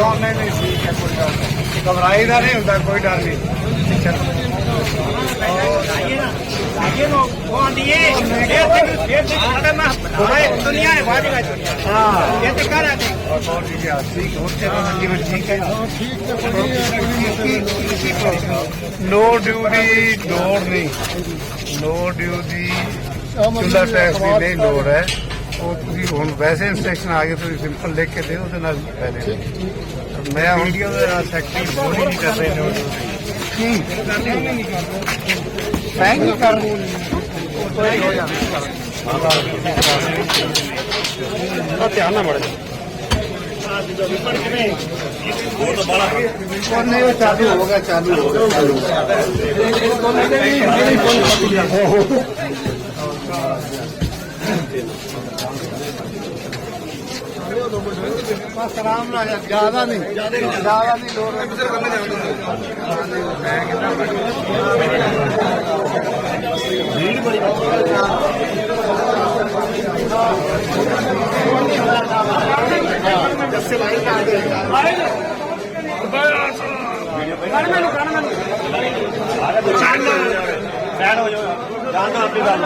ਨਹੀਂ ਨਹੀਂ ਠੀਕ ਹੈ ਕੋਈ ਡਰ ਨਹੀਂ ਘਬਰਾਈ ਦਾ ਨਹੀਂ ਹੁੰਦਾ ਕੋਈ ਡਰ ਨਹੀਂ ਚਲੋ दुनिया है बाजी का दुनिया हाँ ये तो कर रहे थे और बहुत ठीक है ठीक होते हैं जीवन ठीक है नो ड्यूटी ਲੋੜ ਨਹੀਂ ਨੋ ਡਿਊਟੀ ਚੁੱਲਾ ਟੈਕਸ ਦੀ ਨਹੀਂ ਲੋੜ ਹੈ ਉਹ ਤੁਸੀਂ ਹੁਣ ਵੈਸੇ ਇਨਸਟਰਕਸ਼ਨ ਆ ਗਏ ਤੁਸੀਂ ਸਿੰਪਲ ਲਿਖ ਕੇ ਦਿਓ ਉਹਦੇ ਨਾਲ ਪਹਿਲੇ ਮੈਂ ਹੁਣ ਵੀਡੀਓ ਦੇ ਨਾਲ ਸੈਕਟਰੀ ਫੋਨ ਨਹੀਂ ਕਰ ਰਹੇ ਨੇ ਕੀ? ਮੈਂ ਨਹੀਂ ਕਰ ਰਹੀ ਉਹ ਧਿਆਨ ਨਾ ਮੜੇ ਨਹੀਂ ਉਹ ਹੋਗਾ ਚਾਲੂ ਹੋਗਾ ਚਾਲੂ ਹੋਗਾ ਬਸ ਆਰਾਮ ਨਾਲ ਜ਼ਿਆਦਾ ਨਹੀਂ ਜ਼ਿਆਦਾ ਨਹੀਂ ਲੋੜ ਮੈਂ ਕਿੰਨਾ ਭੀੜ ਬੜੀ ਦੱਸੇ ਭਾਈ ਕਾ ਬਸ ਕਰ ਮੈਨੂੰ ਕਰ ਮੈਨੂੰ ਚੱਲ ਫੈਨ ਹੋ ਜਾ ਜਾਣਾ ਆਪਣੀ ਗੱਲ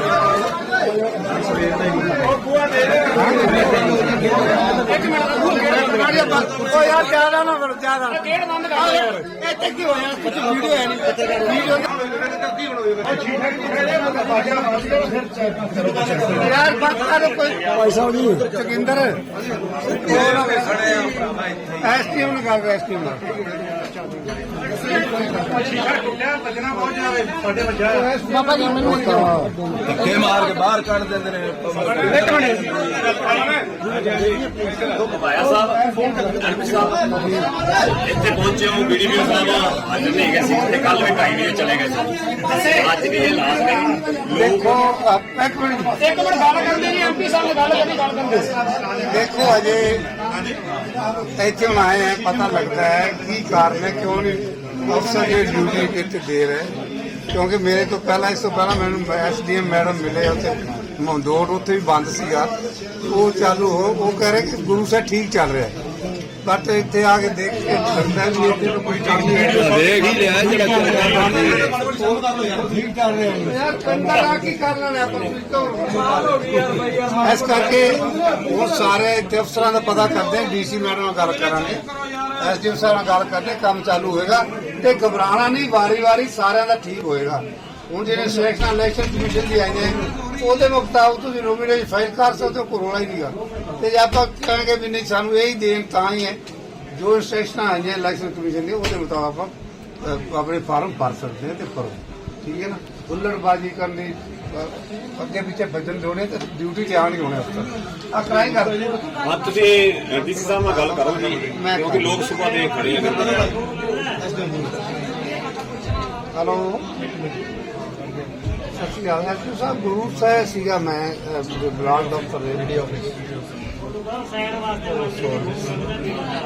ਉਹ ਯਾਰ ਜ਼ਿਆਦਾ ਨਾ ਕਰੋ ਜ਼ਿਆਦਾ ਗੇਟ ਬੰਦ ਕਰ ਯਾਰ ਇੱਥੇ ਕੀ ਹੋਇਆ ਕੁਝ ਵੀਡੀਓ ਹੈ ਨਹੀਂ ਵੀਡੀਓ ਯਾਰ ਬਾਤ ਕਰੋ ਕੋਈ ਪੈਸਾ ਨਹੀਂ ਚਕਿੰਦਰ ਐਸਟੀਐਮ ਨਾਲ ਗੱਲ ਐਸਟੀਐਮ ਨਾਲ ਬਾਬਾ ਜੀ ਮੈਨੂੰ ਧੱਕੇ ਮਾਰ ਕੇ ਬਾਹਰ ਕੱਢ ਦਿੰਦੇ ਨੇ। ਭਾਇਆ ਸਾਹਿਬ। ਐਮਪੀ ਸਾਹਿਬ ਇੱਥੇ ਪਹੁੰਚੇ ਹੋ ਵੀਡੀਓ ਸਾਹਿਬ ਅੱਜ ਨਹੀਂ ਗਏ ਸੀ ਤੇ ਕੱਲ ਵੀ ਢਾਈ ਵਜੇ ਚਲੇ ਗਏ ਸੀ। ਅੱਜ ਵੀ ਇਹ ਲਾਸਟ ਹੈ ਦੇਖੋ ਅਹ ਇੱਕ ਮਿੰਟ। ਇੱਕ ਮਿੰਟ ਗੱਲ ਕਰਦੇ ਜੀ ਐਮਪੀ ਸਾਹਿਬ ਨਾਲ ਗੱਲ ਕਰੀ ਗੱਲ ਕਰਦੇ ਦੇਖੋ ਅਜੇ ਇੱਥੇ ਹੁਣ ਆਏ ਹੈ ਪਤਾ ਲੱਗਦਾ ਹੈ ਕੀ ਕਾਰਨ ਹੈ ਕਿਉਂ ਨਹੀਂ? ਅਫਸਰ ਦੀ ਡਿਊਟੀ ਕਿੱਥੇ ਦੇ ਰਹੇ ਕਿਉਂਕਿ ਮੇਰੇ ਤੋਂ ਪਹਿਲਾਂ ਇਸ ਤੋਂ ਪਹਿਲਾਂ ਮੈਨੂੰ ਐਸਡੀਐਮ ਮੈਡਮ ਮਿਲੇ ਉੱਥੇ ਮੰਦੋੜ ਉੱਥੇ ਵੀ ਬੰਦ ਸੀਗਾ। ਉਹ ਚਾਲੂ ਹੋ ਉਹ ਕਹਿ ਰਹੇ ਕਿ ਗੁਰੂ ਸਾਹਿਬ ਠੀਕ ਚੱਲ ਰਿਹਾ ਹੈ। ਬਟ ਇੱਥੇ ਆ ਕੇ ਦੇਖ ਕੇ ਲੱਗਦਾ ਵੀ ਇੱਥੇ ਤਾਂ ਕੋਈ ਚੱਲ ਨਹੀਂ ਰਿਹਾ। ਦੇਖ ਹੀ ਲਿਆ ਜਿਹੜਾ ਠੀਕ ਚੱਲ ਰਿਹਾ ਯਾਰ ਕੰਦਾ ਲਾ ਕੀ ਕਰ ਲੈਣਾ ਆਪਾਂ ਨੂੰ ਤੋਂ ਇਸ ਕਰਕੇ ਉਹ ਸਾਰੇ ਇੱਥੇ ਅਫਸਰਾਂ ਦਾ ਪਤਾ ਕਰਦੇ ਡੀਸੀ ਮੈਡਮ ਨਾਲ ਗੱਲ ਕਰਾਂਗੇ। ਐਸਡੀਐਮ ਸਾਹਿਬ ਨਾਲ ਗੱਲ ਕਰਦੇ ਕੰਮ ਚਾਲੂ ਹੋਏਗਾ। ਤੇ ਘਬਰਾਣਾ ਨਹੀਂ ਵਾਰੀ-ਵਾਰੀ ਸਾਰਿਆਂ ਦਾ ਠੀਕ ਹੋਏਗਾ। ਹੁਣ ਜਿਹੜੇ ਸਿਲੈਕਸ਼ਨ ਇਲੈਕਸ਼ਨ ਕਮਿਸ਼ਨ ਦੀ ਆਈ ਨੇ ਉਹਦੇ ਮੁਤਾਬਕ ਤੁਸੀਂ ਨੋਮੀਨੇਸ਼ਨ ਫਾਈਲ ਕਰ ਸਕਦੇ ਹੋ ਕੋਈ ਰੋਲਾ ਹੀ ਨਹੀਂਗਾ ਤੇ ਜੇ ਆਪਾਂ ਕਹਾਂਗੇ ਵੀ ਨਹੀਂ ਸਾਨੂੰ ਇਹੀ ਦੇਣ ਤਾਂ ਹੀ ਹੈ। ਜੋ ਇੰਸਟਰਕਸ਼ਨਾਂ ਆਈਆਂ ਇਲੈਕਸ਼ਨ ਕਮਿਸ਼ਨ ਦੀ ਉਹਦੇ ਮੁਤਾਬਕ ਆਪਾਂ ਆਪਣੇ ਫਾਰਮ ਭਰ ਸਕਦੇ ਹਾਂ ਤੇ ਭਰੋ। ਠੀਕ ਹੈ ਨਾ? ਹੁੱਲੜਬਾਜ਼ੀ ਕਰਨ ਅੱਗੇ ਪਿੱਛੇ ਭੱਜਣ ਦੋਣੇ ਤੇ ਡਿਊਟੀ ਤੇ ਆਣ ਹੀ ਹੋਣੇ ਅਫਸਰ ਆ ਕਰਾਈ ਕਰ ਹਾਂ ਤੁਸੀਂ ਡੀਸੀ ਸਾਹਿਬ ਨਾਲ ਗੱਲ ਕਰੋ ਜੀ ਕਿਉਂਕਿ ਲੋਕ ਸੁਬਾਹ ਦੇ ਖੜੇ ਆ। ਹਲੋ। ਸਤਿ ਸ਼੍ਰੀ ਅਕਾਲ ਐਸਪੀ ਸਾਹਿਬ ਗੁਰੂ ਸਾਹਿਬ ਸੀਗਾ ਮੈਂ ਬਲਾਕ ਦਫ਼ਤਰ ਦੇ ਵੀਡੀਓ ਆਫਿਸ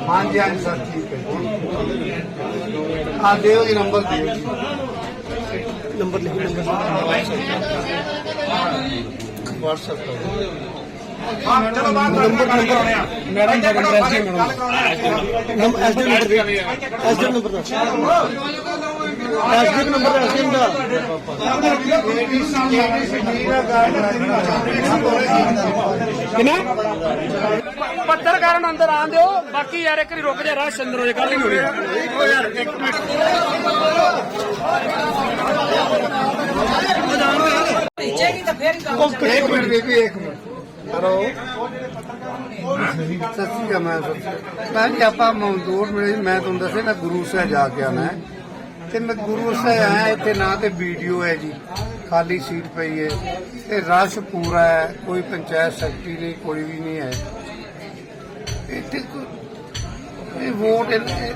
ਹਾਂਜੀ ਹਾਂਜੀ ਸਰ ਠੀਕ ਹੈ ਆ ਦਿਓ ਜੀ ਨੰਬਰ ਦਿਓ ਜੀ। ਨੰਬਰ ਲਿਖੋ WhatsApp ਕਰੋ। ਹਾਂ ਚਲੋ ਬਾਤ ਨੰਬਰ ਨੰਬਰ ਮੈਡਮ ਦਾ number SD madam SD number ਦੇ ਐਸਡੀ ਨੰਬਰ ਦਾ ਐਸਡੀ ਨੰਬਰ ਐਸਡੀ ਦਾ ਕਿੰਨਾ? ਪੱਤਰਕਾਰਾਂ ਅੰਦਰ ਆਣ ਦਿਓ। ਬਾਕੀ ਯਾਰ ਇੱਕ ਵਾਰੀ ਰੁਕ ਜਾ ਰਾਜ ਚੰਦਰ ਹੋ ਜਾ ਗੱਲ ਨਹੀਂ ਹੋਣੀ ਯਾਰ ਇੱਕ ਮਿੰਟ ਇੱਕ ਮਿੰਟ ਬੇਬੀ ਇੱਕ ਮਿੰਟ। ਹਲੋ। ਸਤਿ ਸ਼੍ਰੀ ਅਕਾਲ ਮੈਂ ਮੈਂ ਜੀ ਆਪਾਂ ਮੌਜੂਦ ਮਿਲੇ ਸੀ, ਮੈਂ ਤੁਹਾਨੂੰ ਦੱਸਿਆ ਮੈਂ ਗੁਰੂ ਸਾਹਿਬ ਜਾ ਕੇ ਆਣਾ ਹੈ। ਤੇ ਗੁਰੂ ਸਾਹਿਬ ਆਇਆ ਇੱਥੇ ਨਾ ਤੇ ਵੀਡੀਓ ਹੈ ਜੀ ਖਾਲੀ ਸੀਟ ਪਈ ਹੈ। ਤੇ ਰਸ਼ ਪੂਰਾ ਹੈ ਕੋਈ ਪੰਚਾਇਤ ਸੈਕਟਰੀ ਨਹੀਂ ਕੋਈ ਵੀ ਨਹੀਂ ਹੈ। ਇੱਥੇ ਇਹ ਵੋਟ ਇਹ-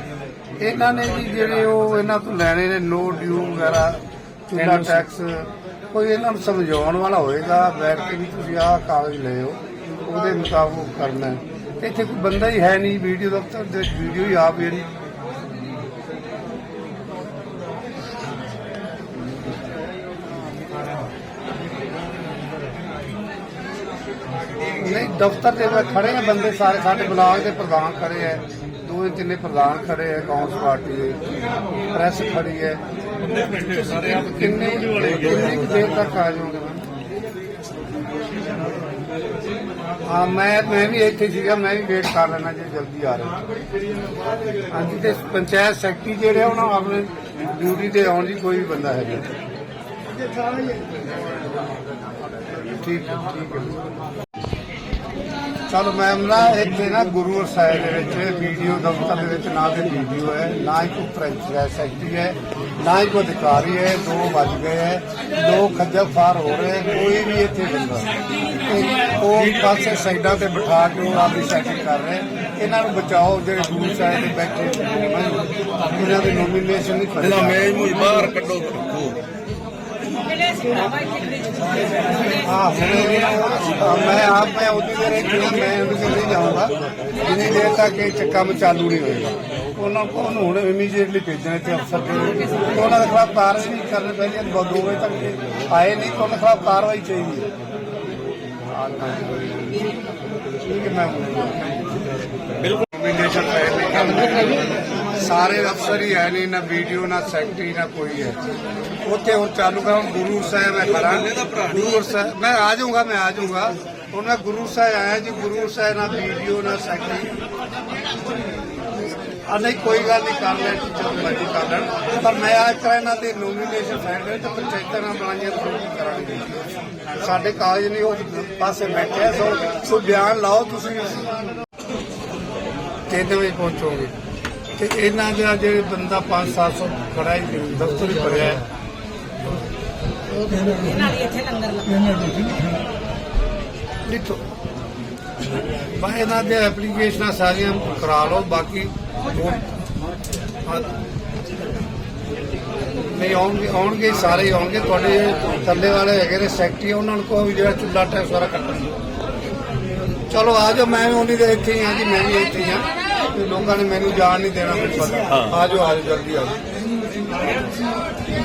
ਇਹਨਾਂ ਨੇ ਜੀ ਜਿਹੜੇ ਉਹ ਇਹਨਾਂ ਤੋਂ ਲੈਣੇ ਨੇ ਨੋ ਡਿਊ ਵਗੈਰਾ ਚੁੱਲਾ ਟੈਕਸ ਕੋਈ ਇਹਨਾਂ ਨੂੰ ਸਮਝਾਉਣ ਵਾਲਾ ਹੋਏਗਾ ਬੈਠ ਕੇ ਵੀ ਤੁਸੀਂ ਆਹ ਕਾਗਜ਼ ਲਿਓ ਉਹਦੇ ਮੁਤਾਬਕ ਕਰਨਾ ਇੱਥੇ ਕੋਈ ਬੰਦਾ ਹੀ ਹੈ ਨਹੀਂ ਵੀਡੀਓ ਦਫ਼ਤਰ ਦੇ ਵੀਡੀਓ ਹੀ ਆਪ ਜਿਹੜੀ ਨਹੀਂ ਦਫ਼ਤਰ ਦੇ ਵਿੱਚ ਖੜੇ ਆ ਬੰਦੇ ਸਾਰੇ ਸਾਡੇ ਬਲਾਕ ਦੇ ਪ੍ਰਧਾਨ ਖੜੇ ਆ। ਦੋ ਤਿੰਨੇ ਪ੍ਰਧਾਨ ਖੜੇ ਆ ਕਾਂਗਰਸ ਪਾਰਟੀ ਦੇ ਪ੍ਰੈਸ ਖੜੀ ਹੈ ਕਿੰਨੇ ਕਿੰਨੀ ਕੁ ਦੇਰ ਤੱਕ ਆ ਜਾਓਗੇ? ਹਾਂ ਮੈਂ ਮੈਂ ਵੀ ਇੱਥੇ ਸੀਗਾ ਮੈਂ ਵੀ ਵੇਟ ਕਰ ਲੈਣਾ ਜੇ ਜਲਦੀ ਆ ਰਹੇ। ਹਾਂਜੀ ਤੇ ਪੰਚਾਇਤ ਸੈਕਟਰੀ ਜਿਹੜੇ ਆ ਉਹਨਾਂ ਆਪਣੇ ਡਿਊਟੀ ਤੇ ਆਉਣ ਦੀ ਕੋਈ ਵੀ ਬੰਦਾ ਹੈ ਠੀਕ ਠੀਕ ਹੈ। ਚਲੋ ਮੈਮ ਨਾ ਇੱਥੇ ਨਾ ਗੁਰੂ ਸਾਹਿਬ ਦੇ ਵਿੱਚ ਵੀਡੀਓ ਦਫ਼ਤਰ ਦੇ ਵਿੱਚ ਨਾ ਤੇ ਵੀਡੀਓ ਹੈ ਨਾ ਹੀ ਕੋਈ ਪ੍ਰਿੰਸੀਪਲ ਸੈਕਟਰੀ ਹੈ ਨਾ ਹੀ ਕੋਈ ਅਧਿਕਾਰੀ ਹੈ ਦੋ ਵੱਜ ਗਏ ਹੈ ਦੋ ਖੱਜਲ ਫਾਰ ਹੋ ਰਹੇ ਕੋਈ ਵੀ ਇੱਥੇ ਬੰਦਾ। ਉਹ ਪਾਸੇ ਸਾਈਡਾਂ ਤੇ ਬਿਠਾ ਕੇ ਉਹ ਆਪਦੀ ਸੈਟਿੰਗ ਕਰ ਰਹੇ ਇਹਨਾਂ ਨੂੰ ਬਚਾਓ ਜਿਹੜੇ ਗੁਰੂ ਸਾਹਿਬ ਦੇ ਬੈਠੇ ਇਹਨਾਂ ਦੇ ਨੋਮੀਨੇਸ਼ਨ ਨਹੀਂ ਫੜੇ ਮੇਜ ਮੁਝ ਬਾਹਰ ਕੱਢੋ ਰੱਖੋ। ਹਾਂ ਨਾ- ਮੈਂ ਉਨੀ ਦੇਰ ਇੱਥੇ ਹਾਂ, ਮੈਂ ਉਹਦੇ ਕੋਲ ਨਹੀਂ ਜਾਊਂਗਾ ਜਿੰਨੀ ਦੇਰ ਤੱਕ ਇਹ ਚ ਕੰਮ ਚਾਲੂ ਨਹੀਂ ਹੋਏਗਾ ਉਹਨਾਂ ਕੋਲ ਉਹਨੂੰ ਹੁਣ ਇਮੀਡੀਏਟਲੀ ਭੇਜਣਾ ਤੇ ਅਫਸਰ ਦੇ ਤੇ ਉਹਨਾਂ ਦੇ ਖਿਲਾਫ ਕਾਰਵਾਈ ਕਰਨੀ ਪਹਿਲੀ ਹੈ। ਦੋ ਦੋ ਵਜੇ ਤੱਕ ਆਏ ਨਹੀਂ ਤਾਂ ਉਹਨਾਂ ਖਿਲਾਫ ਕਾਰਵਾਈ ਚਾਹੀਦੀ ਹੈ ਠੀਕ ਹੈ ਮੈਂ ਬਿਲਕੁਲ ਨੋਮੀਨੇਸ਼ਨ ਸਾਰੇ ਅਫਸਰ ਹੀ ਹੈ ਨਹੀਂ, ਨਾ ਵੀਡੀਓ, ਨਾ ਸੈਕਟਰੀ, ਨਾ ਕੋਈ ਹੈ। ਉੱਥੇ ਹੁਣ ਚਾਲੂ ਕਰਾਂ, ਗੁਰੂ ਸਾਹਿਬ ਹੈ ਖੜਾ ਗੁਰੂ ਸਾਹਿਬ ਮੈਂ ਆ ਜਾਊਂਗਾ, ਮੈਂ ਆ ਜਾਊਂਗਾ। ਹੁਣ ਮੈਂ ਗੁਰੂ ਸਾਹਿਬ ਆਇਆ ਜੀ, ਗੁਰੂ ਸਾਹਿਬ ਨਾ ਵੀਡੀਓ, ਨਾ ਸੈਕਟਰੀ। ਆ ਨਹੀਂ, ਕੋਈ ਗੱਲ ਨਹੀਂ, ਕਰ ਲੈ ਚਲੋ ਮਰਜ਼ੀ ਕਰ ਲੈਣ। ਪਰ ਮੈਂ ਅੱਜ ਕਰਾਂ ਇਹਨਾਂ ਦੇ ਨੋਮੀਨੇਸ਼ਨ ਫਾਈਲ ਤੇ ਪੰਚਾਇਤਾਂ ਨਾਲ ਬਣਾਈਆਂ ਤਾਂ ਕਰਾਂਗੇ। ਸਾਡੇ ਕਾਲਜ ਨਹੀਂ, ਉਹ ਪਾਸੇ ਬੈਠੇ ਸੋ ਸੋ ਬਿਆਨ ਲਾਓ ਤੁਸੀਂ। ਕਿੰਨੇ ਵਜੇ ਪਹੁੰਚੋਗੇ? ਤੇ ਇਹਨਾਂ ਦਾ ਜਿਹੜੇ ਬੰਦਾ 5-700 ਖੜਾ ਹੀ ਦਫ਼ਤਰ ਹੀ ਭਰਿਆ ਹੈ। ਨਾਲ ਹੀ ਇੱਥੇ ਲੰਗਰ ਲੱਗਾ। ਲਿਖੋ ਬਾ ਇਹਨਾਂ ਦੇ ਐਪਲੀਕੇਸ਼ਨਾਂ ਸਾਰੀਆਂ ਕਰਾ ਲਓ ਬਾਕੀ। ਨਹੀਂ ਆਉਣਗੇ ਆਉਣਗੇ ਸਾਰੇ ਹੀ ਆਉਣਗੇ। ਤੁਹਾਡੇ ਥੱਲੇ ਵਾਲੇ ਹੈਗੇ ਨੇ ਸੈਕਟਰੀ ਉਹਨਾਂ ਨੂੰ ਕਹੋ ਵੀ ਜਿਹੜਾ ਚੁੱਲਾ ਟੈਕਸ ਸਾਰਾ ਕੱਟਣ ਚਲੋ ਆ ਜਾਓ ਮੈਂ ਵੀ ਉਹਨੀ ਦੇ ਇੱਥੇ ਹੀ ਹਾਂ ਜੀ ਮੈਂ ਵੀ ਇੱਥੇ ਹੀ ਹਾਂ। ਤੇ ਲੋਕਾਂ ਨੇ ਮੈਨੂੰ ਜਾਣ ਨਹੀਂ ਦੇਣਾ ਮੈਨੂੰ ਪਤਾ। ਆ ਜਾਓ ਆ ਜਾਓ ਜਲਦੀ ਆ ਜਾਓ।